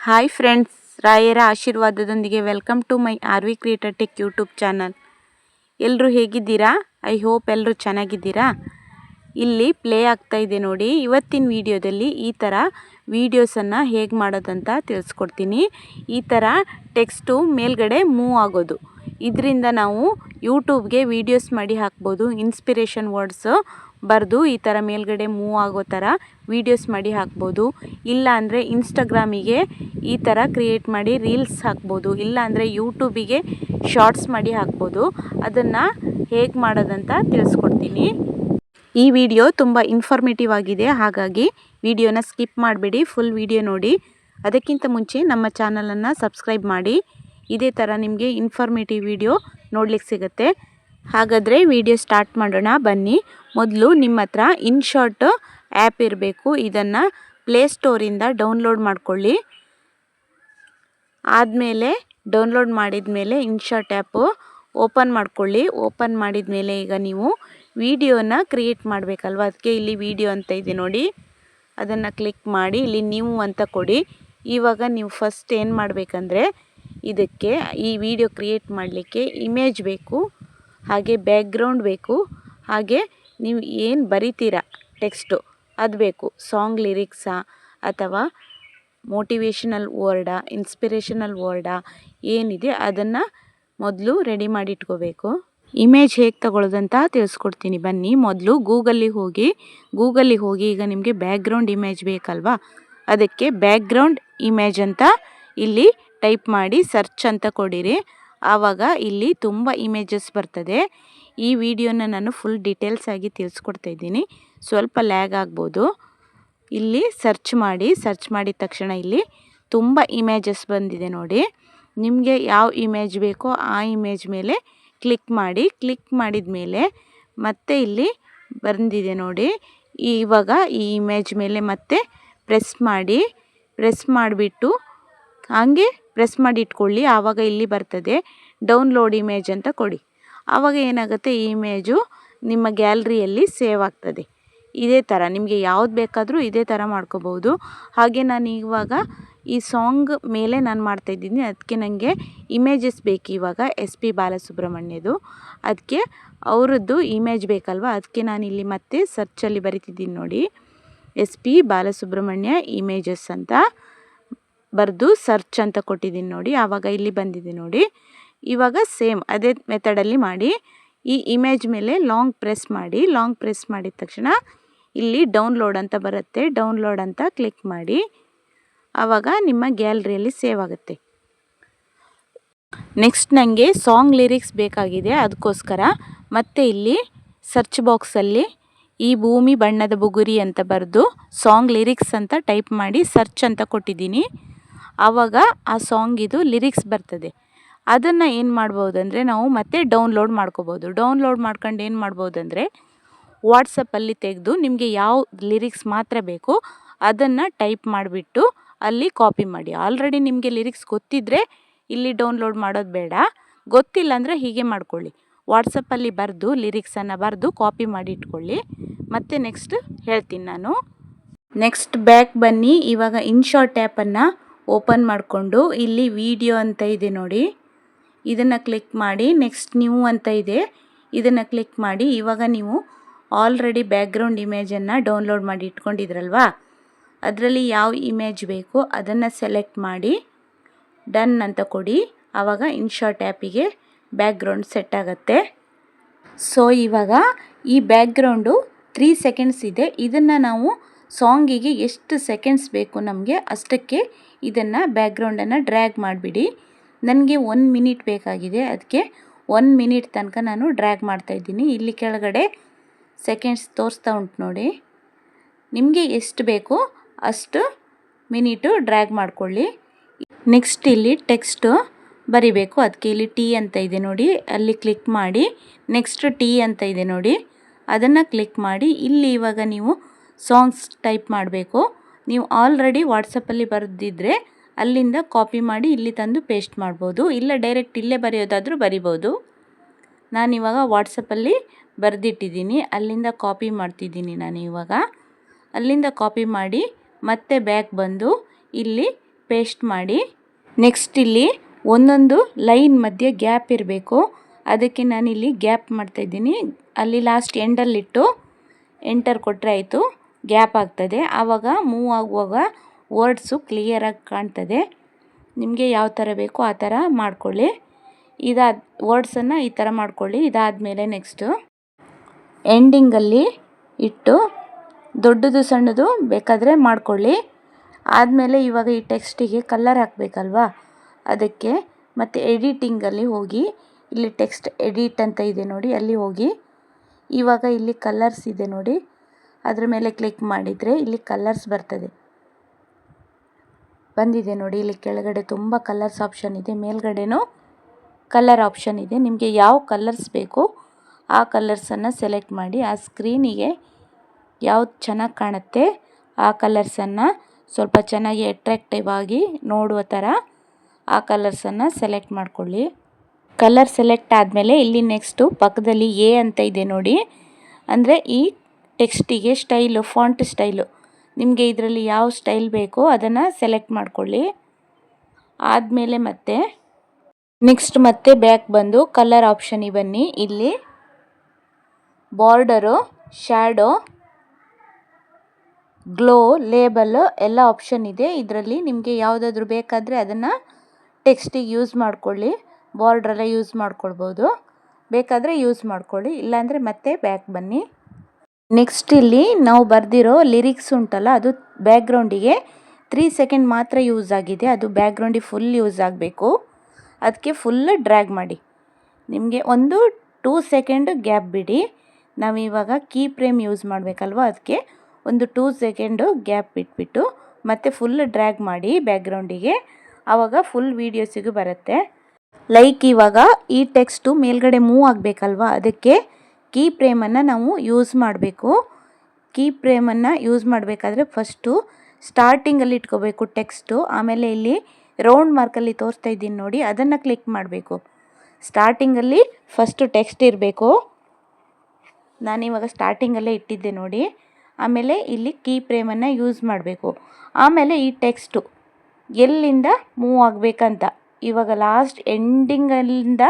Hi friends ರಾಯರ ಆಶೀರ್ವಾದದೊಂದಿಗೆ welcome to my R V creator tech YouTube channel ಎಲ್ಲರೂ ಹೇಗಿದ್ದೀರಾ? I hope ಎಲ್ಲರೂ ಚೆನ್ನಾಗಿದ್ದೀರಾ? ಇಲ್ಲಿ ಪ್ಲೇ ಆಗ್ತಾ ಇದೆ ನೋಡಿ, ಇವತ್ತಿನ ವಿಡಿಯೋದಲ್ಲಿ ಈ ಥರ ವೀಡಿಯೋಸನ್ನು ಹೇಗೆ ಮಾಡೋದಂತ ತಿಳಿಸ್ಕೊಡ್ತೀನಿ. ಈ ಥರ ಟೆಕ್ಸ್ಟು ಮೇಲ್ಗಡೆ ಮೂವ್ ಆಗೋದು. ಇದರಿಂದ ನಾವು ಯೂಟ್ಯೂಬ್ಗೆ ವೀಡಿಯೋಸ್ ಮಾಡಿ ಹಾಕ್ಬೋದು ಇನ್ಸ್ಪಿರೇಷನ್ ವರ್ಡ್ಸು ಬರೆದು ಈ ಥರ ಮೇಲ್ಗಡೆ ಮೂವ್ ಆಗೋ ಥರ ವೀಡಿಯೋಸ್ ಮಾಡಿ ಹಾಕ್ಬೋದು. ಇಲ್ಲ ಅಂದರೆ ಇನ್ಸ್ಟಾಗ್ರಾಮಿಗೆ ಈ ಥರ ಕ್ರಿಯೇಟ್ ಮಾಡಿ ರೀಲ್ಸ್ ಹಾಕ್ಬೋದು. ಇಲ್ಲ ಅಂದರೆ ಯೂಟ್ಯೂಬಿಗೆ ಶಾರ್ಟ್ಸ್ ಮಾಡಿ ಹಾಕ್ಬೋದು. ಅದನ್ನು ಹೇಗೆ ಮಾಡೋದಂತ ತಿಳಿಸ್ಕೊಡ್ತೀನಿ. ಈ ವಿಡಿಯೋ ತುಂಬ ಇನ್ಫಾರ್ಮೇಟಿವ್ ಆಗಿದೆ. ಹಾಗಾಗಿ ವಿಡಿಯೋನ ಸ್ಕಿಪ್ ಮಾಡಬೇಡಿ. ಫುಲ್ ವಿಡಿಯೋ ನೋಡಿ. ಅದಕ್ಕಿಂತ ಮುಂಚೆ ನಮ್ಮ ಚಾನಲನ್ನು ಸಬ್ಸ್ಕ್ರೈಬ್ ಮಾಡಿ. ಇದೇ ಥರ ನಿಮಗೆ ಇನ್ಫಾರ್ಮೇಟಿವ್ ವಿಡಿಯೋ ನೋಡ್ಲಿಕ್ಕೆ ಸಿಗುತ್ತೆ. ಹಾಗಾದರೆ ವಿಡಿಯೋ ಸ್ಟಾರ್ಟ್ ಮಾಡೋಣ. ಬನ್ನಿ. ಮೊದಲು ನಿಮ್ಮ ಹತ್ರ ಇನ್ಶಾರ್ಟ್ ಆ್ಯಪ್ ಇರಬೇಕು. ಇದನ್ನು ಪ್ಲೇಸ್ಟೋರಿಂದ ಡೌನ್ಲೋಡ್ ಮಾಡಿಕೊಳ್ಳಿ. ಆದಮೇಲೆ ಡೌನ್ಲೋಡ್ ಮಾಡಿದ ಮೇಲೆ ಇನ್ಶಾರ್ಟ್ ಆ್ಯಪು ಓಪನ್ ಮಾಡ್ಕೊಳ್ಳಿ. ಓಪನ್ ಮಾಡಿದ ಮೇಲೆ ಈಗ ನೀವು ವಿಡಿಯೋನ ಕ್ರಿಯೇಟ್ ಮಾಡಬೇಕಲ್ವ? ಅದಕ್ಕೆ ಇಲ್ಲಿ ವಿಡಿಯೋ ಅಂತ ಇದೆ ನೋಡಿ. ಅದನ್ನು ಕ್ಲಿಕ್ ಮಾಡಿ ಇಲ್ಲಿ ನೀವು ಅಂತ ಕೊಡಿ. ಇವಾಗ ನೀವು ಫಸ್ಟ್ ಏನು ಮಾಡಬೇಕಂದ್ರೆ ಇದಕ್ಕೆ ಈ ವಿಡಿಯೋ ಕ್ರಿಯೇಟ್ ಮಾಡಲಿಕ್ಕೆ ಇಮೇಜ್ ಬೇಕು, ಹಾಗೆ ಬ್ಯಾಕ್ಗ್ರೌಂಡ್ ಬೇಕು, ಹಾಗೆ ನೀವು ಏನು ಬರಿತೀರಾ? ಟೆಕ್ಸ್ಟು. ಅದು ಬೇಕು. ಸಾಂಗ್ ಲಿರಿಕ್ಸಾ ಅಥವಾ ಮೋಟಿವೇಶನಲ್ ವರ್ಡಾ, ಇನ್ಸ್ಪಿರೇಷನಲ್ ವರ್ಡಾ ಏನಿದೆ ಅದನ್ನು ಮೊದಲು ರೆಡಿ ಮಾಡಿ ಇಟ್ಕೋಬೇಕು ಇಮೇಜ್ ಹೇಗೆ ತಗೊಳ್ಳೋದಂತ ತಿಳಿಸ್ಕೊಡ್ತೀನಿ ಬನ್ನಿ. ಮೊದಲು ಗೂಗಲ್ಲಿಗೆ ಹೋಗಿ ಗೂಗಲ್ಲಿಗೆ ಹೋಗಿ ಈಗ ನಿಮಗೆ ಬ್ಯಾಕ್ಗ್ರೌಂಡ್ ಇಮೇಜ್ ಬೇಕಲ್ವಾ? ಅದಕ್ಕೆ ಬ್ಯಾಕ್ಗ್ರೌಂಡ್ ಇಮೇಜ್ ಅಂತ ಇಲ್ಲಿ ಟೈಪ್ ಮಾಡಿ ಸರ್ಚ್ ಅಂತ ಕೊಡಿರಿ. ಆವಾಗ ಇಲ್ಲಿ ತುಂಬ ಇಮೇಜಸ್ ಬರ್ತದೆ. ಈ ವಿಡಿಯೋನ ನಾನು ಫುಲ್ ಡೀಟೇಲ್ಸ್ ಆಗಿ ತಿಳಿಸ್ಕೊಡ್ತಾ ಇದ್ದೀನಿ. ಸ್ವಲ್ಪ ಲ್ಯಾಗ್ ಆಗ್ಬೋದು. ಇಲ್ಲಿ ಸರ್ಚ್ ಮಾಡಿ ಸರ್ಚ್ ಮಾಡಿದ ತಕ್ಷಣ ಇಲ್ಲಿ ತುಂಬ ಇಮೇಜಸ್ ಬಂದಿದೆ ನೋಡಿ. ನಿಮಗೆ ಯಾವ ಇಮೇಜ್ ಬೇಕೋ ಆ ಇಮೇಜ್ ಮೇಲೆ ಕ್ಲಿಕ್ ಮಾಡಿ ಕ್ಲಿಕ್ ಮಾಡಿದ ಮೇಲೆ ಮತ್ತೆ ಇಲ್ಲಿ ಬಂದಿದೆ ನೋಡಿ. ಇವಾಗ ಈ ಇಮೇಜ್ ಮೇಲೆ ಮತ್ತೆ ಪ್ರೆಸ್ ಮಾಡಿ ಪ್ರೆಸ್ ಮಾಡಿಬಿಟ್ಟು ಹಾಗೆ ಪ್ರೆಸ್ ಮಾಡಿ ಇಟ್ಕೊಳ್ಳಿ. ಆವಾಗ ಇಲ್ಲಿ ಬರ್ತದೆ. ಡೌನ್ಲೋಡ್ ಇಮೇಜ್ ಅಂತ ಕೊಡಿ. ಆವಾಗ ಏನಾಗುತ್ತೆ ಈ ಇಮೇಜು ನಿಮ್ಮ ಗ್ಯಾಲ್ರಿಯಲ್ಲಿ ಸೇವ್ ಆಗ್ತದೆ. ಇದೇ ಥರ ನಿಮಗೆ ಯಾವ್ದು ಬೇಕಾದರೂ ಇದೇ ಥರ ಮಾಡ್ಕೋಬೋದು. ಹಾಗೆ ನಾನು ಇವಾಗ ಈ ಸಾಂಗ್ ಮೇಲೆ ನಾನು ಮಾಡ್ತಾಯಿದ್ದೀನಿ ಅದಕ್ಕೆ ನನಗೆ ಇಮೇಜಸ್ ಬೇಕು ಇವಾಗ ಎಸ್ ಪಿ ಬಾಲಸುಬ್ರಹ್ಮಣ್ಯದು. ಅದಕ್ಕೆ ಅವರದ್ದು ಇಮೇಜ್ ಬೇಕಲ್ವ? ಅದಕ್ಕೆ ನಾನು ಇಲ್ಲಿ ಮತ್ತೆ ಸರ್ಚಲ್ಲಿ ಬರಿತಿದ್ದೀನಿ ನೋಡಿ. ಎಸ್ ಪಿ ಬಾಲಸುಬ್ರಹ್ಮಣ್ಯ ಇಮೇಜಸ್ ಅಂತ ಬರೆದು ಸರ್ಚ್ ಅಂತ ಕೊಟ್ಟಿದ್ದೀನಿ ನೋಡಿ. ಆವಾಗ ಇಲ್ಲಿ ಬಂದಿದೆ ನೋಡಿ. ಇವಾಗ ಸೇಮ್ ಅದೇ ಮೆಥಡಲ್ಲಿ ಮಾಡಿ, ಈ ಇಮೇಜ್ ಮೇಲೆ ಲಾಂಗ್ ಪ್ರೆಸ್ ಮಾಡಿ ಲಾಂಗ್ ಪ್ರೆಸ್ ಮಾಡಿದ ತಕ್ಷಣ ಇಲ್ಲಿ ಡೌನ್ಲೋಡ್ ಅಂತ ಬರುತ್ತೆ. ಡೌನ್ಲೋಡ್ ಅಂತ ಕ್ಲಿಕ್ ಮಾಡಿ, ಆವಾಗ ನಿಮ್ಮ ಗ್ಯಾಲರಿಯಲ್ಲಿ ಸೇವ್ ಆಗುತ್ತೆ. ನೆಕ್ಸ್ಟ್ ನನಗೆ ಸಾಂಗ್ ಲಿರಿಕ್ಸ್ ಬೇಕಾಗಿದೆ ಅದಕ್ಕೋಸ್ಕರ ಮತ್ತೆ ಇಲ್ಲಿ ಸರ್ಚ್ ಬಾಕ್ಸಲ್ಲಿ ಈ ಭೂಮಿ ಬಣ್ಣದ ಬುಗುರಿ ಅಂತ ಬರೆದು ಸಾಂಗ್ ಲಿರಿಕ್ಸ್ ಅಂತ ಟೈಪ್ ಮಾಡಿ ಸರ್ಚ್ ಅಂತ ಕೊಟ್ಟಿದ್ದೀನಿ. ಆವಾಗ ಆ ಸಾಂಗಿದು ಲಿರಿಕ್ಸ್ ಬರ್ತದೆ. ಅದನ್ನು ಏನು ಮಾಡ್ಬೋದಂದರೆ ನಾವು ಮತ್ತೆ ಡೌನ್ಲೋಡ್ ಮಾಡ್ಕೋಬೋದು. ಡೌನ್ಲೋಡ್ ಮಾಡ್ಕೊಂಡು ಏನು ಮಾಡ್ಬೋದಂದರೆ ವಾಟ್ಸಪ್ಪಲ್ಲಿ ತೆಗೆದು ನಿಮಗೆ ಯಾವ ಲಿರಿಕ್ಸ್ ಮಾತ್ರ ಬೇಕು ಅದನ್ನು ಟೈಪ್ ಮಾಡಿಬಿಟ್ಟು ಅಲ್ಲಿ ಕಾಪಿ ಮಾಡಿ. ಆಲ್ರೆಡಿ ನಿಮಗೆ ಲಿರಿಕ್ಸ್ ಗೊತ್ತಿದ್ದರೆ ಇಲ್ಲಿ ಡೌನ್ಲೋಡ್ ಮಾಡೋದು ಬೇಡ. ಗೊತ್ತಿಲ್ಲ ಅಂದರೆ ಹೀಗೆ ಮಾಡ್ಕೊಳ್ಳಿ. ವಾಟ್ಸಪ್ಪಲ್ಲಿ ಬರೆದು ಲಿರಿಕ್ಸನ್ನು ಬರೆದು ಕಾಪಿ ಮಾಡಿ ಇಟ್ಕೊಳ್ಳಿ. ಮತ್ತು ನೆಕ್ಸ್ಟ್ ಹೇಳ್ತೀನಿ ನಾನು. ನೆಕ್ಸ್ಟ್ ಬ್ಯಾಕ್ ಬನ್ನಿ. ಇವಾಗ ಇನ್ಶಾರ್ಟ್ ಆ್ಯಪನ್ನು ಓಪನ್ ಮಾಡಿಕೊಂಡು ಇಲ್ಲಿ ವಿಡಿಯೋ ಅಂತ ಇದೆ ನೋಡಿ. ಇದನ್ನು ಕ್ಲಿಕ್ ಮಾಡಿ ನೆಕ್ಸ್ಟ್ ನ್ಯೂ ಅಂತ ಇದೆ. ಇದನ್ನು ಕ್ಲಿಕ್ ಮಾಡಿ ಇವಾಗ ನೀವು ಆಲ್ರೆಡಿ ಬ್ಯಾಕ್ಗ್ರೌಂಡ್ ಇಮೇಜನ್ನು ಡೌನ್ಲೋಡ್ ಮಾಡಿ ಇಟ್ಕೊಂಡಿದ್ರಲ್ವಾ? ಅದರಲ್ಲಿ ಯಾವ ಇಮೇಜ್ ಬೇಕು ಅದನ್ನು ಸೆಲೆಕ್ಟ್ ಮಾಡಿ ಡನ್ ಅಂತ ಕೊಡಿ. ಆವಾಗ ಇನ್ಶಾರ್ಟ್ ಆ್ಯಪಿಗೆ ಬ್ಯಾಕ್ಗ್ರೌಂಡ್ ಸೆಟ್ ಆಗುತ್ತೆ. ಸೊ ಇವಾಗ ಈ ಬ್ಯಾಕ್ಗ್ರೌಂಡು ತ್ರೀ ಸೆಕೆಂಡ್ಸ್ ಇದೆ. ಇದನ್ನು ನಾವು ಸಾಂಗಿಗೆ ಎಷ್ಟು ಸೆಕೆಂಡ್ಸ್ ಬೇಕು ನಮಗೆ ಅಷ್ಟಕ್ಕೆ ಇದನ್ನು ಬ್ಯಾಕ್ಗ್ರೌಂಡನ್ನು ಡ್ರ್ಯಾಗ್ ಮಾಡಿಬಿಡಿ. ನನಗೆ ಒನ್ ಮಿನಿಟ್ ಬೇಕಾಗಿದೆ. ಅದಕ್ಕೆ ಒನ್ ಮಿನಿಟ್ ತನಕ ನಾನು ಡ್ರ್ಯಾಗ್ ಮಾಡ್ತಾಯಿದ್ದೀನಿ ಇಲ್ಲಿ ಕೆಳಗಡೆ ಸೆಕೆಂಡ್ಸ್ ತೋರಿಸ್ತಾ ಉಂಟು ನೋಡಿ. ನಿಮಗೆ ಎಷ್ಟು ಬೇಕೋ ಅಷ್ಟು ಮಿನಿಟು ಡ್ರ್ಯಾಗ್ ಮಾಡಿಕೊಳ್ಳಿ. ನೆಕ್ಸ್ಟ್ ಇಲ್ಲಿ ಟೆಕ್ಸ್ಟು ಬರಿಬೇಕು. ಅದಕ್ಕೆ ಇಲ್ಲಿ ಟಿ ಅಂತ ಇದೆ ನೋಡಿ. ಅಲ್ಲಿ ಕ್ಲಿಕ್ ಮಾಡಿ. ನೆಕ್ಸ್ಟ್ ಟಿ ಅಂತ ಇದೆ ನೋಡಿ. ಅದನ್ನು ಕ್ಲಿಕ್ ಮಾಡಿ. ಇಲ್ಲಿ ಇವಾಗ ನೀವು ಸಾಂಗ್ಸ್ ಟೈಪ್ ಮಾಡಬೇಕು. ನೀವು ಆಲ್ರೆಡಿ ವಾಟ್ಸಪ್ಪಲ್ಲಿ ಬರೆದಿದ್ದರೆ ಅಲ್ಲಿಂದ ಕಾಪಿ ಮಾಡಿ ಇಲ್ಲಿ ತಂದು ಪೇಸ್ಟ್ ಮಾಡ್ಬೋದು. ಇಲ್ಲ ಡೈರೆಕ್ಟ್ ಇಲ್ಲೇ ಬರೆಯೋದಾದರೂ ಬರಿಬೋದು. ನಾನಿವಾಗ ವಾಟ್ಸಪ್ಪಲ್ಲಿ ಬರೆದಿಟ್ಟಿದ್ದೀನಿ. ಅಲ್ಲಿಂದ ಕಾಪಿ ಮಾಡ್ತಿದ್ದೀನಿ ನಾನು ಇವಾಗ. ಅಲ್ಲಿಂದ ಕಾಪಿ ಮಾಡಿ ಮತ್ತೆ ಬ್ಯಾಕ್ ಬಂದು ಇಲ್ಲಿ ಪೇಸ್ಟ್ ಮಾಡಿ. ನೆಕ್ಸ್ಟ್ ಇಲ್ಲಿ ಒಂದೊಂದು ಲೈನ್ ಮಧ್ಯೆ ಗ್ಯಾಪ್ ಇರಬೇಕು. ಅದಕ್ಕೆ ನಾನಿಲ್ಲಿ ಗ್ಯಾಪ್ ಮಾಡ್ತಾಯಿದ್ದೀನಿ ಅಲ್ಲಿ ಲಾಸ್ಟ್ ಎಂಡಲ್ಲಿಟ್ಟು ಎಂಟರ್ ಕೊಟ್ಟರೆ ಆಯಿತು. ಗ್ಯಾಪ್ ಆಗ್ತದೆ. ಆವಾಗ ಮೂವ್ ಆಗುವಾಗ ವರ್ಡ್ಸು ಕ್ಲಿಯರಾಗಿ ಕಾಣ್ತದೆ. ನಿಮಗೆ ಯಾವ ಥರ ಬೇಕೋ ಆ ಥರ ಮಾಡ್ಕೊಳ್ಳಿ. ಇದಾದ, ವರ್ಡ್ಸನ್ನು ಈ ಥರ ಮಾಡ್ಕೊಳ್ಳಿ. ಇದಾದಮೇಲೆ ನೆಕ್ಸ್ಟು ಎಂಡಿಂಗಲ್ಲಿ ಇಟ್ಟು ದೊಡ್ಡದು ಸಣ್ಣದು ಬೇಕಾದರೆ ಮಾಡ್ಕೊಳ್ಳಿ. ಆದಮೇಲೆ ಇವಾಗ ಈ ಟೆಕ್ಸ್ಟಿಗೆ ಕಲರ್ ಹಾಕಬೇಕಲ್ವಾ? ಅದಕ್ಕೆ ಮತ್ತು ಎಡಿಟಿಂಗಲ್ಲಿ ಹೋಗಿ, ಇಲ್ಲಿ ಟೆಕ್ಸ್ಟ್ ಎಡಿಟ್ ಅಂತ ಇದೆ ನೋಡಿ, ಅಲ್ಲಿ ಹೋಗಿ. ಇವಾಗ ಇಲ್ಲಿ ಕಲರ್ಸ್ ಇದೆ ನೋಡಿ. ಅದ್ರ ಮೇಲೆ ಕ್ಲಿಕ್ ಮಾಡಿದರೆ ಇಲ್ಲಿ ಕಲರ್ಸ್ ಬರ್ತದೆ. ಬಂದಿದೆ ನೋಡಿ, ಇಲ್ಲಿ ಕೆಳಗಡೆ ತುಂಬ ಕಲರ್ಸ್ ಆಪ್ಷನ್ ಇದೆ, ಮೇಲ್ಗಡೆನೂ ಕಲರ್ ಆಪ್ಷನ್ ಇದೆ. ನಿಮಗೆ ಯಾವ ಕಲರ್ಸ್ ಬೇಕು ಆ ಕಲರ್ಸನ್ನು ಸೆಲೆಕ್ಟ್ ಮಾಡಿ, ಆ ಸ್ಕ್ರೀನಿಗೆ ಯಾವ್ದು ಚೆನ್ನಾಗಿ ಕಾಣುತ್ತೆ ಆ ಕಲರ್ಸನ್ನು ಸ್ವಲ್ಪ ಚೆನ್ನಾಗಿ ಅಟ್ರ್ಯಾಕ್ಟಿವ್ ಆಗಿ ನೋಡುವ ಥರ ಆ ಕಲರ್ಸನ್ನು ಸೆಲೆಕ್ಟ್ ಮಾಡ್ಕೊಳ್ಳಿ. ಕಲರ್ ಸೆಲೆಕ್ಟ್ ಆದಮೇಲೆ ಇಲ್ಲಿ ನೆಕ್ಸ್ಟು ಪಕ್ಕದಲ್ಲಿ ಎ ಅಂತ ಇದೆ ನೋಡಿ. ಅಂದರೆ ಈ ಟೆಕ್ಸ್ಟಿಗೆ ಸ್ಟೈಲು ಫಾಂಟ್ ಸ್ಟೈಲು ನಿಮಗೆ ಇದರಲ್ಲಿ ಯಾವ ಸ್ಟೈಲ್ ಬೇಕೋ ಅದನ್ನು ಸೆಲೆಕ್ಟ್ ಮಾಡ್ಕೊಳ್ಳಿ. ಆದಮೇಲೆ ಮತ್ತೆ ನೆಕ್ಸ್ಟ್ ಮತ್ತೆ ಬ್ಯಾಕ್ ಬಂದು ಕಲರ್ ಆಪ್ಷನಿಗೆ ಬನ್ನಿ. ಇಲ್ಲಿ ಬಾರ್ಡರು ಶ್ಯಾಡೋ ಗ್ಲೋ ಲೇಬಲ್ ಎಲ್ಲ ಆಪ್ಷನ್ ಇದೆ. ಇದರಲ್ಲಿ ನಿಮಗೆ ಯಾವುದಾದ್ರೂ ಬೇಕಾದರೆ ಅದನ್ನು ಟೆಕ್ಸ್ಟಿಗೆ ಯೂಸ್ ಮಾಡ್ಕೊಳ್ಳಿ. ಬಾರ್ಡ್ರೆಲ್ಲ ಯೂಸ್ ಮಾಡ್ಕೊಳ್ಬೋದು. ಬೇಕಾದರೆ ಯೂಸ್ ಮಾಡ್ಕೊಳ್ಳಿ. ಇಲ್ಲಾಂದರೆ ಮತ್ತೆ ಬ್ಯಾಕ್ ಬನ್ನಿ. ನೆಕ್ಸ್ಟ್ ಇಲ್ಲಿ ನಾವು ಬರೆದಿರೋ ಲಿರಿಕ್ಸ್ ಉಂಟಲ್ಲ, ಅದು ಬ್ಯಾಕ್ಗ್ರೌಂಡಿಗೆ ತ್ರೀ ಸೆಕೆಂಡ್ ಮಾತ್ರ ಯೂಸ್ ಆಗಿದೆ, ಅದು ಬ್ಯಾಕ್ಗ್ರೌಂಡಿಗೆ ಫುಲ್ ಯೂಸ್ ಆಗಬೇಕು. ಅದಕ್ಕೆ ಫುಲ್ ಡ್ರ್ಯಾಗ್ ಮಾಡಿ. ನಿಮಗೆ ಒಂದು ಟೂ ಸೆಕೆಂಡ್ ಗ್ಯಾಪ್ ಬಿಡಿ. ನಾವಿವಾಗ ಕೀ ಪ್ರೇಮ್ ಯೂಸ್ ಮಾಡಬೇಕಲ್ವ ಅದಕ್ಕೆ ಒಂದು ಟೂ ಸೆಕೆಂಡು ಗ್ಯಾಪ್ ಬಿಟ್ಬಿಟ್ಟು ಮತ್ತೆ ಫುಲ್ ಡ್ರ್ಯಾಗ್ ಮಾಡಿ ಬ್ಯಾಕ್ಗ್ರೌಂಡಿಗೆ ಆವಾಗ ಫುಲ್ ವೀಡಿಯೋಸಿಗೂ ಬರುತ್ತೆ. ಲೈಕ್ ಇವಾಗ ಈ ಟೆಕ್ಸ್ಟು ಮೇಲ್ಗಡೆ ಮೂವ್ ಆಗಬೇಕಲ್ವ, ಅದಕ್ಕೆ ಕೀ ಪ್ರೇಮನ್ನು ನಾವು ಯೂಸ್ ಮಾಡಬೇಕು. ಕೀ ಪ್ರೇಮನ್ನು ಯೂಸ್ ಮಾಡಬೇಕಾದ್ರೆ ಫಸ್ಟು ಸ್ಟಾರ್ಟಿಂಗಲ್ಲಿ ಇಟ್ಕೋಬೇಕು ಟೆಕ್ಸ್ಟು. ಆಮೇಲೆ ಇಲ್ಲಿ ರೌಂಡ್ ಮಾರ್ಕಲ್ಲಿ ತೋರಿಸ್ತಾ ಇದ್ದೀನಿ ನೋಡಿ, ಅದನ್ನು ಕ್ಲಿಕ್ ಮಾಡಬೇಕು. ಸ್ಟಾರ್ಟಿಂಗಲ್ಲಿ ಫಸ್ಟು ಟೆಕ್ಸ್ಟ್ ಇರಬೇಕು. ನಾನಿವಾಗ ಸ್ಟಾರ್ಟಿಂಗಲ್ಲೇ ಇಟ್ಟಿದ್ದೆ ನೋಡಿ. ಆಮೇಲೆ ಇಲ್ಲಿ ಕೀ ಪ್ರೇಮನ್ನು ಯೂಸ್ ಮಾಡಬೇಕು. ಆಮೇಲೆ ಈ ಟೆಕ್ಸ್ಟು ಎಲ್ಲಿಂದ ಮೂವ್ ಆಗಬೇಕಂತ, ಇವಾಗ ಲಾಸ್ಟ್ ಎಂಡಿಂಗಲ್ಲಿಂದ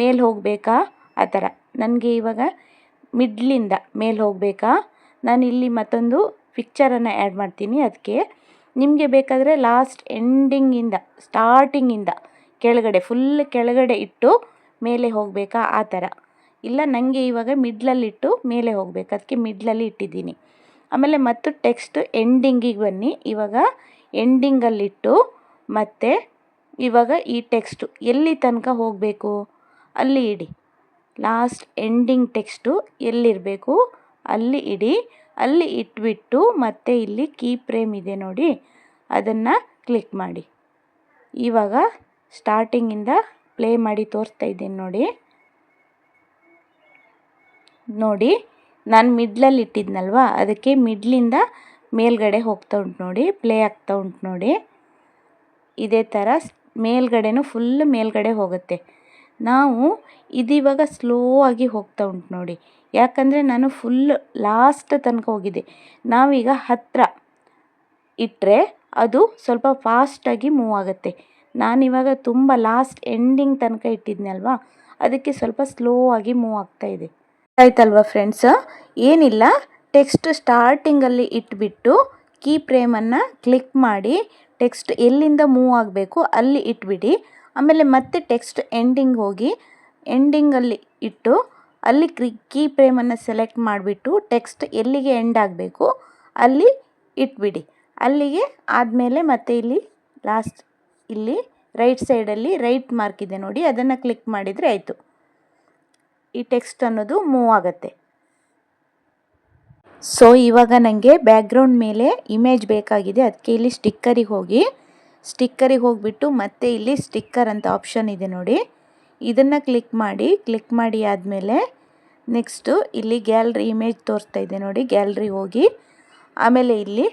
ಮೇಲೆ ಹೋಗಬೇಕಾ? ಆ ಥರ. ನನಗೆ ಇವಾಗ ಮಿಡ್ಲಿಂದ ಮೇಲೆ ಹೋಗಬೇಕಾ? ನಾನು ಇಲ್ಲಿ ಮತ್ತೊಂದು ಪಿಕ್ಚರನ್ನು ಆ್ಯಡ್ ಮಾಡ್ತೀನಿ ಅದಕ್ಕೆ. ನಿಮಗೆ ಬೇಕಾದರೆ ಲಾಸ್ಟ್ ಎಂಡಿಂಗಿಂದ ಸ್ಟಾರ್ಟಿಂಗಿಂದ ಕೆಳಗಡೆ ಫುಲ್ ಕೆಳಗಡೆ ಇಟ್ಟು ಮೇಲೆ ಹೋಗಬೇಕಾ? ಆ ಥರ. ಇಲ್ಲ ನನಗೆ ಇವಾಗ ಮಿಡ್ಲಲ್ಲಿಟ್ಟು ಮೇಲೆ ಹೋಗಬೇಕು. ಅದಕ್ಕೆ ಮಿಡ್ಲಲ್ಲಿ ಇಟ್ಟಿದ್ದೀನಿ. ಆಮೇಲೆ ಮತ್ತು ಟೆಕ್ಸ್ಟ್ ಎಂಡಿಂಗಿಗೆ ಬನ್ನಿ. ಇವಾಗ ಎಂಡಿಂಗಲ್ಲಿಟ್ಟು ಮತ್ತು ಇವಾಗ ಈ ಟೆಕ್ಸ್ಟು ಎಲ್ಲಿ ತನಕ ಹೋಗಬೇಕು? ಅಲ್ಲಿ ಇಡಿ. ಲಾಸ್ಟ್ ಎಂಡಿಂಗ್ ಟೆಕ್ಸ್ಟು ಎಲ್ಲಿರಬೇಕು? ಅಲ್ಲಿ ಇಡಿ. ಅಲ್ಲಿ ಇಟ್ಬಿಟ್ಟು ಮತ್ತೆ ಇಲ್ಲಿ ಕೀ ಫ್ರೇಮ್ ಇದೆ ನೋಡಿ. ಅದನ್ನು ಕ್ಲಿಕ್ ಮಾಡಿ. ಇವಾಗ ಸ್ಟಾರ್ಟಿಂಗಿಂದ ಪ್ಲೇ ಮಾಡಿ ತೋರಿಸ್ತಾ ಇದ್ದೀನಿ ನೋಡಿ. ನೋಡಿ, ನಾನು ಮಿಡ್ಲಲ್ಲಿ ಇಟ್ಟಿದ್ನಲ್ವ? ಅದಕ್ಕೆ ಮಿಡ್ಲಿಂದ ಮೇಲ್ಗಡೆ ಹೋಗ್ತಾ ಉಂಟು ನೋಡಿ. ಪ್ಲೇ ಆಗ್ತಾ ಉಂಟು ನೋಡಿ. ಇದೇ ಥರ ಮೇಲ್ಗಡೆನೂ ಫುಲ್ ಮೇಲ್ಗಡೆ ಹೋಗುತ್ತೆ. ನಾವು ಇದಿವಾಗ ಸ್ಲೋ ಆಗಿ ಹೋಗ್ತಾ ಉಂಟು ನೋಡಿ. ಯಾಕಂದರೆ ನಾನು ಫುಲ್ ಲಾಸ್ಟ್ ತನಕ ಹೋಗಿದ್ದೆ. ನಾವೀಗ ಹತ್ತಿರ ಇಟ್ಟರೆ ಅದು ಸ್ವಲ್ಪ ಫಾಸ್ಟಾಗಿ ಮೂವ್ ಆಗುತ್ತೆ. ನಾನಿವಾಗ ತುಂಬ ಲಾಸ್ಟ್ ಎಂಡಿಂಗ್ ತನಕ ಇಟ್ಟಿದ್ನಲ್ವಾ ಅದಕ್ಕೆ ಸ್ವಲ್ಪ ಸ್ಲೋ ಆಗಿ ಮೂವ್ ಆಗ್ತಾ ಇದೆ. ಆಯ್ತಲ್ವಾ ಫ್ರೆಂಡ್ಸ್ ಏನಿಲ್ಲ ಟೆಕ್ಸ್ಟ್ ಸ್ಟಾರ್ಟಿಂಗಲ್ಲಿ ಇಟ್ಬಿಟ್ಟು ಕೀ ಪ್ರೇಮನ್ನು ಕ್ಲಿಕ್ ಮಾಡಿ ಟೆಕ್ಸ್ಟ್ ಎಲ್ಲಿಂದ ಮೂವ್ ಆಗಬೇಕು ಅಲ್ಲಿ ಇಟ್ಬಿಡಿ. ಆಮೇಲೆ ಮತ್ತೆ ಟೆಕ್ಸ್ಟ್ ಎಂಡಿಂಗ್ ಹೋಗಿ ಎಂಡಿಂಗಲ್ಲಿ ಇಟ್ಟು, ಅಲ್ಲಿ ಕ್ರಿ ಕೀ ಪ್ರೇಮನ್ನು ಸೆಲೆಕ್ಟ್ ಮಾಡಿಬಿಟ್ಟು ಟೆಕ್ಸ್ಟ್ ಎಲ್ಲಿಗೆ ಎಂಡ್ ಆಗಬೇಕು, ಅಲ್ಲಿ ಇಟ್ಬಿಡಿ. ಅಲ್ಲಿಗೆ ಆದಮೇಲೆ ಮತ್ತೆ ಇಲ್ಲಿ ಲಾಸ್ಟ್ ಇಲ್ಲಿ ರೈಟ್ ಸೈಡಲ್ಲಿ ರೈಟ್ ಮಾರ್ಕ್ ಇದೆ ನೋಡಿ, ಅದನ್ನು ಕ್ಲಿಕ್ ಮಾಡಿದರೆ ಆಯಿತು. ಈ ಟೆಕ್ಸ್ಟ್ ಅನ್ನೋದು ಮೂವ್ ಆಗುತ್ತೆ. ಸೊ ಇವಾಗ ನನಗೆ ಬ್ಯಾಕ್ಗ್ರೌಂಡ್ ಮೇಲೆ ಇಮೇಜ್ ಬೇಕಾಗಿದೆ ಅದಕ್ಕೆ ಇಲ್ಲಿ ಸ್ಟಿಕ್ಕರಿಗೆ ಹೋಗಿ ಸ್ಟಿಕ್ಕರಿಗೆ ಹೋಗಿಬಿಟ್ಟು ಮತ್ತೆ ಇಲ್ಲಿ ಸ್ಟಿಕ್ಕರ್ ಅಂತ ಆಪ್ಷನ್ ಇದೆ ನೋಡಿ. ಇದನ್ನು ಕ್ಲಿಕ್ ಮಾಡಿ ಕ್ಲಿಕ್ ಮಾಡಿ ಆದಮೇಲೆ ನೆಕ್ಸ್ಟು ಇಲ್ಲಿ ಗ್ಯಾಲ್ರಿ ಇಮೇಜ್ ತೋರಿಸ್ತಾ ಇದೆ ನೋಡಿ, ಗ್ಯಾಲ್ರಿ ಹೋಗಿ. ಆಮೇಲೆ ಇಲ್ಲಿ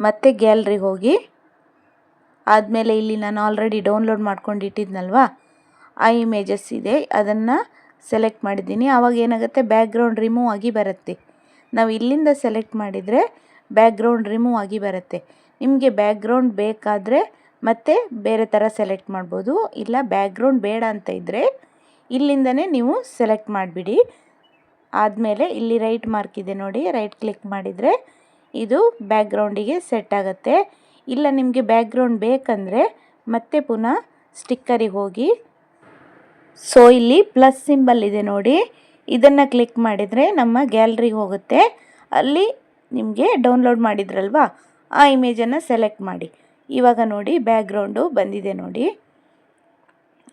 ಮತ್ತೆ ಗ್ಯಾಲ್ರಿ ಹೋಗಿ. ಆದಮೇಲೆ ಇಲ್ಲಿ ನಾನು ಆಲ್ರೆಡಿ ಡೌನ್ಲೋಡ್ ಮಾಡ್ಕೊಂಡು ಇಟ್ಟಿದ್ನಲ್ವಾ? ಆ ಇಮೇಜಸ್ ಇದೆ, ಅದನ್ನು ಸೆಲೆಕ್ಟ್ ಮಾಡಿದ್ದೀನಿ. ಆವಾಗ ಏನಾಗುತ್ತೆ? ಬ್ಯಾಕ್ಗ್ರೌಂಡ್ ರಿಮೂವ್ ಆಗಿ ಬರುತ್ತೆ. ನಾವು ಇಲ್ಲಿಂದ ಸೆಲೆಕ್ಟ್ ಮಾಡಿದರೆ ಬ್ಯಾಕ್ಗ್ರೌಂಡ್ ರಿಮೂವ್ ಆಗಿ ಬರುತ್ತೆ. ನಿಮಗೆ ಬ್ಯಾಕ್ಗ್ರೌಂಡ್ ಬೇಕಾದರೆ ಮತ್ತೆ ಬೇರೆ ಥರ ಸೆಲೆಕ್ಟ್ ಮಾಡ್ಬೋದು. ಇಲ್ಲ ಬ್ಯಾಕ್ಗ್ರೌಂಡ್ ಬೇಡ ಅಂತ ಇದ್ದರೆ ಇಲ್ಲಿಂದನೇ ನೀವು ಸೆಲೆಕ್ಟ್ ಮಾಡಿಬಿಡಿ. ಆದಮೇಲೆ ಇಲ್ಲಿ ರೈಟ್ ಮಾರ್ಕ್ ಇದೆ ನೋಡಿ ರೈಟ್ ಕ್ಲಿಕ್ ಮಾಡಿದರೆ ಇದು ಬ್ಯಾಕ್ಗ್ರೌಂಡಿಗೆ ಸೆಟ್ ಆಗುತ್ತೆ. ಇಲ್ಲ ನಿಮಗೆ ಬ್ಯಾಕ್ಗ್ರೌಂಡ್ ಬೇಕಂದರೆ ಮತ್ತೆ ಪುನಃ ಸ್ಟಿಕ್ಕರಿಗೆ ಹೋಗಿ. ಸೊ ಇಲ್ಲಿ ಪ್ಲಸ್ ಸಿಂಬಲ್ ಇದೆ ನೋಡಿ. ಇದನ್ನು ಕ್ಲಿಕ್ ಮಾಡಿದರೆ ನಮ್ಮ ಗ್ಯಾಲ್ರಿಗೆ ಹೋಗುತ್ತೆ. ಅಲ್ಲಿ ನಿಮಗೆ ಡೌನ್ಲೋಡ್ ಮಾಡಿದ್ರಲ್ವಾ? ಆ ಇಮೇಜನ್ನು ಸೆಲೆಕ್ಟ್ ಮಾಡಿ. ಇವಾಗ ನೋಡಿ ಬ್ಯಾಕ್ಗ್ರೌಂಡು ಬಂದಿದೆ ನೋಡಿ.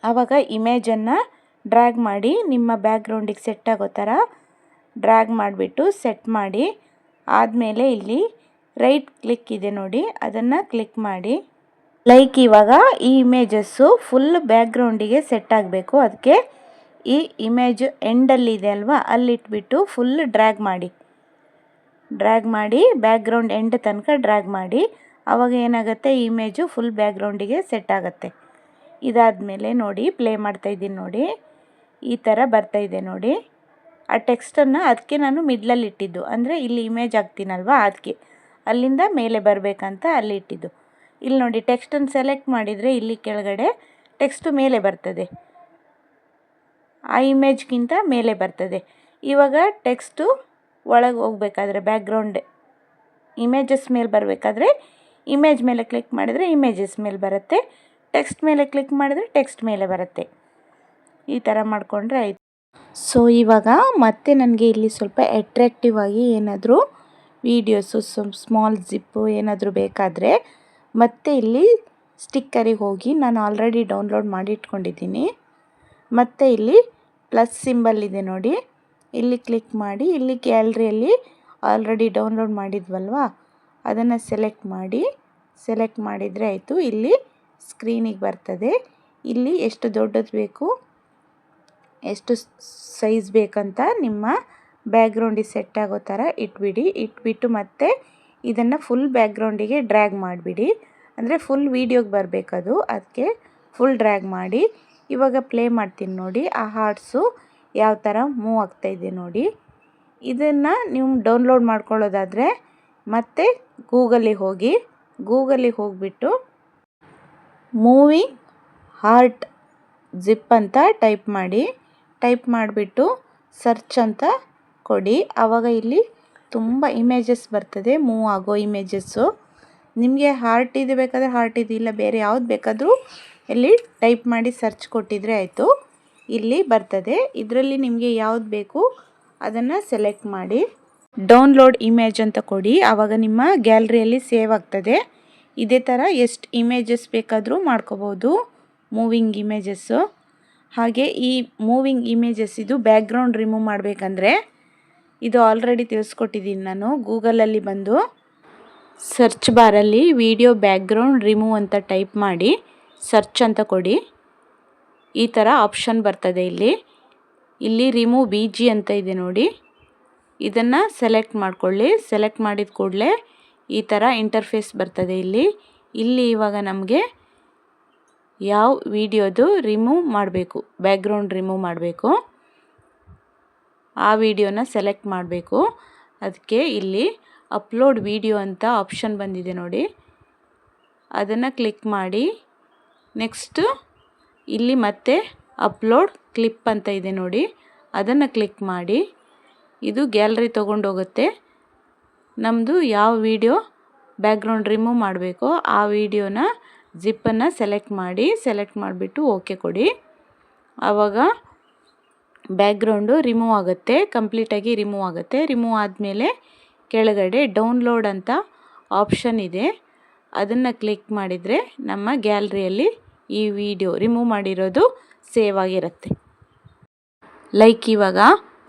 ಆವಾಗ ಇಮೇಜನ್ನು ಡ್ರ್ಯಾಗ್ ಮಾಡಿ, ನಿಮ್ಮ ಬ್ಯಾಕ್ಗ್ರೌಂಡಿಗೆ ಸೆಟ್ ಆಗೋ ಥರ ಡ್ರ್ಯಾಗ್ ಮಾಡಿಬಿಟ್ಟು ಸೆಟ್ ಮಾಡಿ. ಆದಮೇಲೆ ಇಲ್ಲಿ ರೈಟ್ ಕ್ಲಿಕ್ ಇದೆ ನೋಡಿ, ಅದನ್ನು ಕ್ಲಿಕ್ ಮಾಡಿ. ಲೈಕ್ ಇವಾಗ ಈ ಇಮೇಜಸ್ಸು ಫುಲ್ ಬ್ಯಾಕ್ಗ್ರೌಂಡಿಗೆ ಸೆಟ್ ಆಗಬೇಕು. ಅದಕ್ಕೆ ಈ ಇಮೇಜ್ ಎಂಡಲ್ಲಿ ಇದೆ ಅಲ್ವಾ? ಅಲ್ಲಿಟ್ಬಿಟ್ಟು ಫುಲ್ ಡ್ರ್ಯಾಗ್ ಮಾಡಿ. ಡ್ರ್ಯಾಗ್ ಮಾಡಿ ಬ್ಯಾಕ್ಗ್ರೌಂಡ್ ಎಂಡ್ ತನಕ ಡ್ರ್ಯಾಗ್ ಮಾಡಿ ಆವಾಗ ಏನಾಗುತ್ತೆ ಇಮೇಜು ಫುಲ್ ಬ್ಯಾಕ್ಗ್ರೌಂಡಿಗೆ ಸೆಟ್ ಆಗುತ್ತೆ. ಇದಾದಮೇಲೆ ನೋಡಿ ಪ್ಲೇ ಮಾಡ್ತಾಯಿದ್ದೀನಿ ನೋಡಿ. ಈ ಥರ ಬರ್ತಾಯಿದೆ ನೋಡಿ. ಆ ಟೆಕ್ಸ್ಟನ್ನು ಅದಕ್ಕೆ ನಾನು ಮಿಡ್ಲಲ್ಲಿ ಇಟ್ಟಿದ್ದು. ಅಂದರೆ ಇಲ್ಲಿ ಇಮೇಜ್ ಹಾಕ್ತೀನಲ್ವ ಅದಕ್ಕೆ ಅಲ್ಲಿಂದ ಮೇಲೆ ಬರಬೇಕಂತ ಅಲ್ಲಿ ಇಟ್ಟಿದ್ದು. ಇಲ್ಲಿ ನೋಡಿ ಟೆಕ್ಸ್ಟನ್ನು ಸೆಲೆಕ್ಟ್ ಮಾಡಿದರೆ ಇಲ್ಲಿ ಕೆಳಗಡೆ ಟೆಕ್ಸ್ಟು ಮೇಲೆ ಬರ್ತದೆ. ಆ ಇಮೇಜ್ಗಿಂತ ಮೇಲೆ ಬರ್ತದೆ. ಇವಾಗ ಟೆಕ್ಸ್ಟು ಒಳಗೆ ಹೋಗ್ಬೇಕಾದ್ರೆ ಬ್ಯಾಕ್ಗ್ರೌಂಡ್ ಇಮೇಜಸ್ ಮೇಲೆ ಬರಬೇಕಾದ್ರೆ ಇಮೇಜ್ ಮೇಲೆ ಕ್ಲಿಕ್ ಮಾಡಿದರೆ ಇಮೇಜಸ್ ಮೇಲೆ ಬರುತ್ತೆ. ಟೆಕ್ಸ್ಟ್ ಮೇಲೆ ಕ್ಲಿಕ್ ಮಾಡಿದರೆ ಟೆಕ್ಸ್ಟ್ ಮೇಲೆ ಬರುತ್ತೆ. ಈ ಥರ ಮಾಡಿಕೊಂಡ್ರೆ ಆಯಿತು. ಸೊ ಇವಾಗ ಮತ್ತೆ ನನಗೆ ಇಲ್ಲಿ ಸ್ವಲ್ಪ ಅಟ್ರ್ಯಾಕ್ಟಿವ್ ಆಗಿ ಏನಾದರೂ ವೀಡಿಯೋಸು ಸ್ಮಾಲ್ ಜಿಪ್ಪು ಏನಾದರೂ ಬೇಕಾದರೆ ಮತ್ತೆ ಇಲ್ಲಿ ಸ್ಟಿಕ್ಕರಿಗೆ ಹೋಗಿ ನಾನು ಆಲ್ರೆಡಿ ಡೌನ್ಲೋಡ್ ಮಾಡಿ ಇಟ್ಕೊಂಡಿದ್ದೀನಿ ಮತ್ತು ಇಲ್ಲಿ ಪ್ಲಸ್ ಸಿಂಬಲ್ ಇದೆ ನೋಡಿ. ಇಲ್ಲಿ ಕ್ಲಿಕ್ ಮಾಡಿ, ಇಲ್ಲಿ ಗ್ಯಾಲ್ರಿಯಲ್ಲಿ ಆಲ್ರೆಡಿ ಡೌನ್ಲೋಡ್ ಮಾಡಿದ್ವಲ್ವಾ? ಅದನ್ನು ಸೆಲೆಕ್ಟ್ ಮಾಡಿ ಸೆಲೆಕ್ಟ್ ಮಾಡಿದರೆ ಆಯಿತು. ಇಲ್ಲಿ ಸ್ಕ್ರೀನಿಗೆ ಬರ್ತದೆ. ಇಲ್ಲಿ ಎಷ್ಟು ದೊಡ್ಡದು ಬೇಕು, ಎಷ್ಟು ಸೈಜ್ ಬೇಕಂತ ನಿಮ್ಮ ಬ್ಯಾಕ್ಗ್ರೌಂಡಿಗೆ ಸೆಟ್ ಆಗೋ ಥರ ಇಟ್ಬಿಡಿ. ಇಟ್ಬಿಟ್ಟು ಮತ್ತೆ ಇದನ್ನು ಫುಲ್ ಬ್ಯಾಕ್ಗ್ರೌಂಡಿಗೆ ಡ್ರ್ಯಾಗ್ ಮಾಡಿಬಿಡಿ. ಅಂದರೆ ಫುಲ್ ವೀಡಿಯೋಗೆ ಬರಬೇಕದು. ಅದಕ್ಕೆ ಫುಲ್ ಡ್ರ್ಯಾಗ್ ಮಾಡಿ. ಇವಾಗ ಪ್ಲೇ ಮಾಡ್ತೀನಿ ನೋಡಿ. ಆ ಹಾರ್ಟ್ಸು ಯಾವ ಥರ ಮೂವ್ ಆಗ್ತಾಯಿದೆ ನೋಡಿ. ಇದನ್ನು ನೀವು ಡೌನ್ಲೋಡ್ ಮಾಡ್ಕೊಳ್ಳೋದಾದರೆ ಮತ್ತೆ ಗೂಗಲಿಗೆ ಹೋಗಿ, ಗೂಗಲಿಗೆ ಹೋಗಿಬಿಟ್ಟು ಮೂವಿಂಗ್ ಹಾರ್ಟ್ ಜಿಪ್ ಅಂತ ಟೈಪ್ ಮಾಡಿ, ಟೈಪ್ ಮಾಡಿಬಿಟ್ಟು ಸರ್ಚ್ ಅಂತ ಕೊಡಿ. ಆವಾಗ ಇಲ್ಲಿ ತುಂಬ ಇಮೇಜಸ್ ಬರ್ತದೆ, ಮೂವ್ ಆಗೋ ಇಮೇಜಸ್ಸು ನಿಮಗೆ ಹಾರ್ಟ್ ಇದು ಬೇಕಾದರೆ ಹಾರ್ಟ್ ಇದು ಇಲ್ಲ, ಬೇರೆ ಯಾವ್ದು ಬೇಕಾದರೂ ಇಲ್ಲಿ ಟೈಪ್ ಮಾಡಿ ಸರ್ಚ್ ಕೊಟ್ಟಿದ್ರೆ ಆಯಿತು. ಇಲ್ಲಿ ಬರ್ತದೆ. ಇದರಲ್ಲಿ ನಿಮಗೆ ಯಾವ್ದು ಬೇಕು ಅದನ್ನು ಸೆಲೆಕ್ಟ್ ಮಾಡಿ. ಡೌನ್ಲೋಡ್ ಇಮೇಜ್ ಅಂತ ಕೊಡಿ. ಆವಾಗ ನಿಮ್ಮ ಗ್ಯಾಲರಿಯಲ್ಲಿ ಸೇವ್ ಆಗ್ತದೆ. ಇದೇ ಥರ ಎಷ್ಟು ಇಮೇಜಸ್ ಬೇಕಾದರೂ ಮಾಡ್ಕೋಬೋದು. ಮೂವಿಂಗ್ ಇಮೇಜಸ್ಸು ಹಾಗೆ ಈ ಮೂವಿಂಗ್ ಇಮೇಜಸ್ ಇದು ಬ್ಯಾಕ್ಗ್ರೌಂಡ್ ರಿಮೂವ್ ಮಾಡಬೇಕಂದ್ರೆ ಇದು ಆಲ್ರೆಡಿ ತಿಳಿಸ್ಕೊಟ್ಟಿದ್ದೀನಿ ನಾನು. ಗೂಗಲಲ್ಲಿ ಬಂದು ಸರ್ಚ್ ಬಾರಲ್ಲಿ ವಿಡಿಯೋ ಬ್ಯಾಕ್ಗ್ರೌಂಡ್ ರಿಮೂವ್ ಅಂತ ಟೈಪ್ ಮಾಡಿ ಸರ್ಚ್ ಅಂತ ಕೊಡಿ. ಈ ಥರ ಆಪ್ಷನ್ ಬರ್ತದೆ ಇಲ್ಲಿ. ಇಲ್ಲಿ ರಿಮೂವ್ ಬಿ ಜಿ ಅಂತ ಇದೆ ನೋಡಿ. ಇದನ್ನು ಸೆಲೆಕ್ಟ್ ಮಾಡಿಕೊಳ್ಳಿ. ಸೆಲೆಕ್ಟ್ ಮಾಡಿದ ಕೂಡಲೇ ಈ ಥರ ಇಂಟರ್ಫೇಸ್ ಬರ್ತದೆ ಇಲ್ಲಿ. ಇಲ್ಲಿ ಇವಾಗ ನಮಗೆ ಯಾವ ವಿಡಿಯೋದು ರಿಮೂವ್ ಮಾಡಬೇಕು ಬ್ಯಾಕ್ಗ್ರೌಂಡ್ ರಿಮೂವ್ ಮಾಡಬೇಕು. ಆ ವಿಡಿಯೋನ ಸೆಲೆಕ್ಟ್ ಮಾಡಬೇಕು. ಅದಕ್ಕೆ ಇಲ್ಲಿ ಅಪ್ಲೋಡ್ ವಿಡಿಯೋ ಅಂತ ಆಪ್ಷನ್ ಬಂದಿದೆ ನೋಡಿ. ಅದನ್ನು ಕ್ಲಿಕ್ ಮಾಡಿ. ನೆಕ್ಸ್ಟು ಇಲ್ಲಿ ಮತ್ತೆ ಅಪ್ಲೋಡ್ ಕ್ಲಿಪ್ ಅಂತ ಇದೆ ನೋಡಿ. ಅದನ್ನು ಕ್ಲಿಕ್ ಮಾಡಿ. ಇದು ಗ್ಯಾಲ್ರಿ ತೊಗೊಂಡೋಗುತ್ತೆ. ನಮ್ಮದು ಯಾವ ವಿಡಿಯೋ ಬ್ಯಾಕ್ಗ್ರೌಂಡ್ ರಿಮೂವ್ ಮಾಡಬೇಕೋ ಆ ವಿಡಿಯೋನ ಜಿಪ್ಪನ್ನು ಸೆಲೆಕ್ಟ್ ಮಾಡಿ, ಸೆಲೆಕ್ಟ್ ಮಾಡಿಬಿಟ್ಟು ಓಕೆ ಕೊಡಿ. ಆವಾಗ ಬ್ಯಾಕ್ಗ್ರೌಂಡು ರಿಮೂವ್ ಆಗುತ್ತೆ, ಕಂಪ್ಲೀಟಾಗಿ ರಿಮೂವ್ ಆಗುತ್ತೆ. ರಿಮೂವ್ ಆದಮೇಲೆ ಕೆಳಗಡೆ ಡೌನ್ಲೋಡ್ ಅಂತ ಆಪ್ಷನ್ ಇದೆ. ಅದನ್ನು ಕ್ಲಿಕ್ ಮಾಡಿದರೆ ನಮ್ಮ ಗ್ಯಾಲ್ರಿಯಲ್ಲಿ ಈ ವಿಡಿಯೋ ರಿಮೂವ್ ಮಾಡಿರೋದು ಸೇವ್ ಆಗಿರುತ್ತೆ. ಲೈಕ್ ಇವಾಗ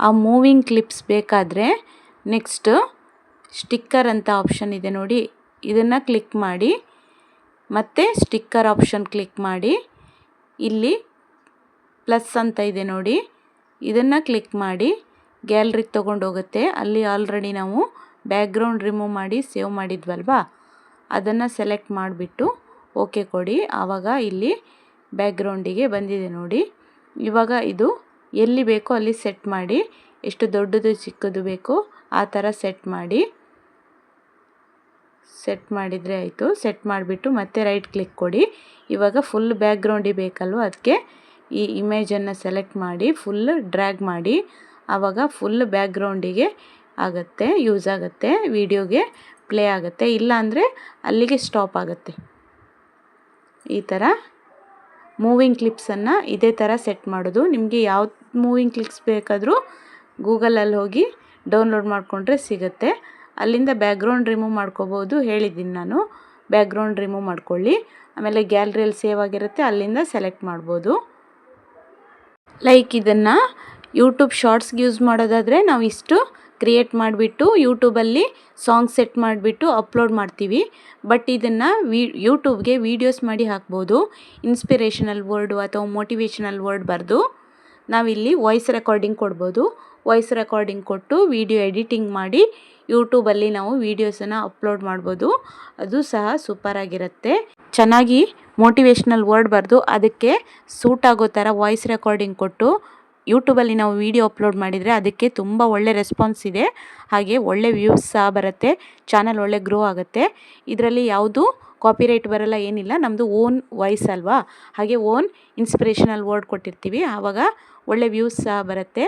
ಆ ಮೂವಿಂಗ್ ಕ್ಲಿಪ್ಸ್ ಬೇಕಾದರೆ ನೆಕ್ಸ್ಟು ಸ್ಟಿಕ್ಕರ್ ಅಂತ ಆಪ್ಷನ್ ಇದೆ ನೋಡಿ. ಇದನ್ನು ಕ್ಲಿಕ್ ಮಾಡಿ, ಮತ್ತು ಸ್ಟಿಕ್ಕರ್ ಆಪ್ಷನ್ ಕ್ಲಿಕ್ ಮಾಡಿ. ಇಲ್ಲಿ ಪ್ಲಸ್ ಅಂತ ಇದೆ ನೋಡಿ. ಇದನ್ನು ಕ್ಲಿಕ್ ಮಾಡಿ ಗ್ಯಾಲ್ರಿಗೆ ತೊಗೊಂಡೋಗುತ್ತೆ ಅಲ್ಲಿ ಆಲ್ರೆಡಿ ನಾವು ಬ್ಯಾಕ್ಗ್ರೌಂಡ್ ರಿಮೂವ್ ಮಾಡಿ ಸೇವ್ ಮಾಡಿದ್ವಲ್ವಾ? ಅದನ್ನು ಸೆಲೆಕ್ಟ್ ಮಾಡಿಬಿಟ್ಟು ಓಕೆ ಕೊಡಿ. ಆವಾಗ ಇಲ್ಲಿ ಬ್ಯಾಕ್ಗ್ರೌಂಡಿಗೆ ಬಂದಿದೆ ನೋಡಿ. ಇವಾಗ ಇದು ಎಲ್ಲಿ ಬೇಕೋ ಅಲ್ಲಿ ಸೆಟ್ ಮಾಡಿ, ಎಷ್ಟು ದೊಡ್ಡದು ಚಿಕ್ಕದು ಬೇಕೋ ಆ ಥರ ಸೆಟ್ ಮಾಡಿ. ಸೆಟ್ ಮಾಡಿದರೆ ಆಯಿತು. ಸೆಟ್ ಮಾಡಿಬಿಟ್ಟು ಮತ್ತೆ ರೈಟ್ ಕ್ಲಿಕ್ ಕೊಡಿ. ಇವಾಗ ಫುಲ್ ಬ್ಯಾಕ್ಗ್ರೌಂಡಿಗೆ ಬೇಕಲ್ವ ಅದಕ್ಕೆ? ಈ ಇಮೇಜನ್ನು ಸೆಲೆಕ್ಟ್ ಮಾಡಿ, ಫುಲ್ ಡ್ರ್ಯಾಗ್ ಮಾಡಿ. ಆವಾಗ ಫುಲ್ ಬ್ಯಾಕ್ಗ್ರೌಂಡಿಗೆ ಆಗುತ್ತೆ, ಯೂಸ್ ಆಗುತ್ತೆ, ವಿಡಿಯೋಗೆ ಪ್ಲೇ ಆಗುತ್ತೆ. ಇಲ್ಲಾಂದರೆ ಅಲ್ಲಿಗೆ ಸ್ಟಾಪ್ ಆಗುತ್ತೆ. ಈ ಥರ ಮೂವಿಂಗ್ ಕ್ಲಿಪ್ಸನ್ನು ಇದೇ ಥರ ಸೆಟ್ ಮಾಡೋದು. ನಿಮಗೆ ಯಾವ ಮೂವಿಂಗ್ ಕ್ಲಿಪ್ಸ್ ಬೇಕಾದರೂ ಗೂಗಲಲ್ಲಿ ಹೋಗಿ ಡೌನ್ಲೋಡ್ ಮಾಡಿಕೊಂಡ್ರೆ ಸಿಗುತ್ತೆ. ಅಲ್ಲಿಂದ ಬ್ಯಾಕ್ಗ್ರೌಂಡ್ ರಿಮೂವ್ ಮಾಡ್ಕೋಬೋದು ಹೇಳಿದ್ದೀನಿ ನಾನು. ಬ್ಯಾಕ್ಗ್ರೌಂಡ್ ರಿಮೂವ್ ಮಾಡ್ಕೊಳ್ಳಿ. ಆಮೇಲೆ ಗ್ಯಾಲ್ರಿಯಲ್ಲಿ ಸೇವ್ ಆಗಿರುತ್ತೆ, ಅಲ್ಲಿಂದ ಸೆಲೆಕ್ಟ್ ಮಾಡ್ಬೋದು. ಲೈಕ್ ಇದನ್ನು ಯೂಟ್ಯೂಬ್ ಶಾರ್ಟ್ಸ್ಗೆ ಯೂಸ್ ಮಾಡೋದಾದರೆ ನಾವು ಇಷ್ಟು ಕ್ರಿಯೇಟ್ ಮಾಡಿಬಿಟ್ಟು ಯೂಟ್ಯೂಬಲ್ಲಿ ಸಾಂಗ್ ಸೆಟ್ ಮಾಡಿಬಿಟ್ಟು ಅಪ್ಲೋಡ್ ಮಾಡ್ತೀವಿ. ಬಟ್ ಇದನ್ನು ವಿ ಯೂಟ್ಯೂಬ್ಗೆ ವೀಡಿಯೋಸ್ ಮಾಡಿ ಹಾಕ್ಬೋದು. ಇನ್ಸ್ಪಿರೇಷನಲ್ ವರ್ಡು ಅಥವಾ ಮೋಟಿವೇಶನಲ್ ವರ್ಡ್ ಬರೆದು ನಾವಿಲ್ಲಿ ವಾಯ್ಸ್ ರೆಕಾರ್ಡಿಂಗ್ ಕೊಡ್ಬೋದು. ವಾಯ್ಸ್ ರೆಕಾರ್ಡಿಂಗ್ ಕೊಟ್ಟು ವೀಡಿಯೋ ಎಡಿಟಿಂಗ್ ಮಾಡಿ ಯೂಟ್ಯೂಬಲ್ಲಿ ನಾವು ವೀಡಿಯೋಸನ್ನು ಅಪ್ಲೋಡ್ ಮಾಡ್ಬೋದು. ಅದು ಸಹ ಸೂಪರಾಗಿರುತ್ತೆ ಚೆನ್ನಾಗಿ ಮೋಟಿವೇಶ್ನಲ್ ವರ್ಡ್ ಬರೆದು ಅದಕ್ಕೆ ಸೂಟ್ ಆಗೋ ಥರ ವಾಯ್ಸ್ ರೆಕಾರ್ಡಿಂಗ್ ಕೊಟ್ಟು ಯೂಟ್ಯೂಬಲ್ಲಿ ನಾವು ವೀಡಿಯೋ ಅಪ್ಲೋಡ್ ಮಾಡಿದರೆ ಅದಕ್ಕೆ ತುಂಬ ಒಳ್ಳೆ ರೆಸ್ಪಾನ್ಸ್ ಇದೆ. ಹಾಗೆ ಒಳ್ಳೆ ವ್ಯೂಸ್ ಸಹ ಬರುತ್ತೆ. ಚಾನಲ್ ಒಳ್ಳೆ ಗ್ರೋ ಆಗುತ್ತೆ. ಇದರಲ್ಲಿ ಯಾವುದು ಕಾಪಿರೈಟ್ ಬರಲ್ಲ ಏನಿಲ್ಲ ನಮ್ಮದು ಓನ್ ವಾಯ್ಸ್ ಅಲ್ವಾ? ಹಾಗೆ ಓನ್ ಇನ್ಸ್ಪಿರೇಷನಲ್ ವರ್ಡ್ ಕೊಟ್ಟಿರ್ತೀವಿ. ಆವಾಗ ಒಳ್ಳೆ ವ್ಯೂಸ್ ಸಹ ಬರುತ್ತೆ.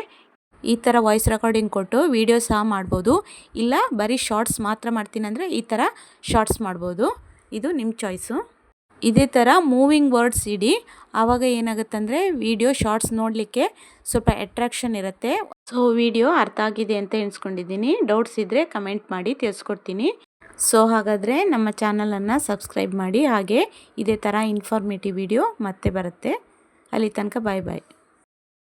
ಈ ಥರ ವಾಯ್ಸ್ ರೆಕಾರ್ಡಿಂಗ್ ಕೊಟ್ಟು ವೀಡಿಯೋ ಸಹ ಮಾಡ್ಬೋದು. ಇಲ್ಲ, ಬರೀ ಶಾರ್ಟ್ಸ್ ಮಾತ್ರ ಮಾಡ್ತೀನಂದರೆ ಈ ಥರ ಶಾರ್ಟ್ಸ್ ಮಾಡ್ಬೋದು. ಇದು ನಿಮ್ಮ ಚಾಯ್ಸು. ಇದೇ ಥರ ಮೂವಿಂಗ್ ವರ್ಡ್ಸ್ ಇಡಿ. ಆವಾಗ ಏನಾಗುತ್ತಂದರೆ ವಿಡಿಯೋ ಶಾರ್ಟ್ಸ್ ನೋಡಲಿಕ್ಕೆ ಸ್ವಲ್ಪ ಅಟ್ರಾಕ್ಷನ್ ಇರುತ್ತೆ. ಸೊ ವಿಡಿಯೋ ಅರ್ಥ ಆಗಿದೆ ಅಂತ ಎಣಿಸ್ಕೊಂಡಿದ್ದೀನಿ. ಡೌಟ್ಸ್ ಇದ್ದರೆ ಕಮೆಂಟ್ ಮಾಡಿ ತಿಳಿಸ್ಕೊಡ್ತೀನಿ. ಸೊ ಹಾಗಾದರೆ ನಮ್ಮ ಚಾನಲನ್ನು ಸಬ್ಸ್ಕ್ರೈಬ್ ಮಾಡಿ. ಹಾಗೆ ಇದೇ ಥರ ಇನ್ಫಾರ್ಮೇಟಿವ್ ವಿಡಿಯೋ ಮತ್ತೆ ಬರುತ್ತೆ. ಅಲ್ಲಿ ತನಕ ಬಾಯ್ ಬಾಯ್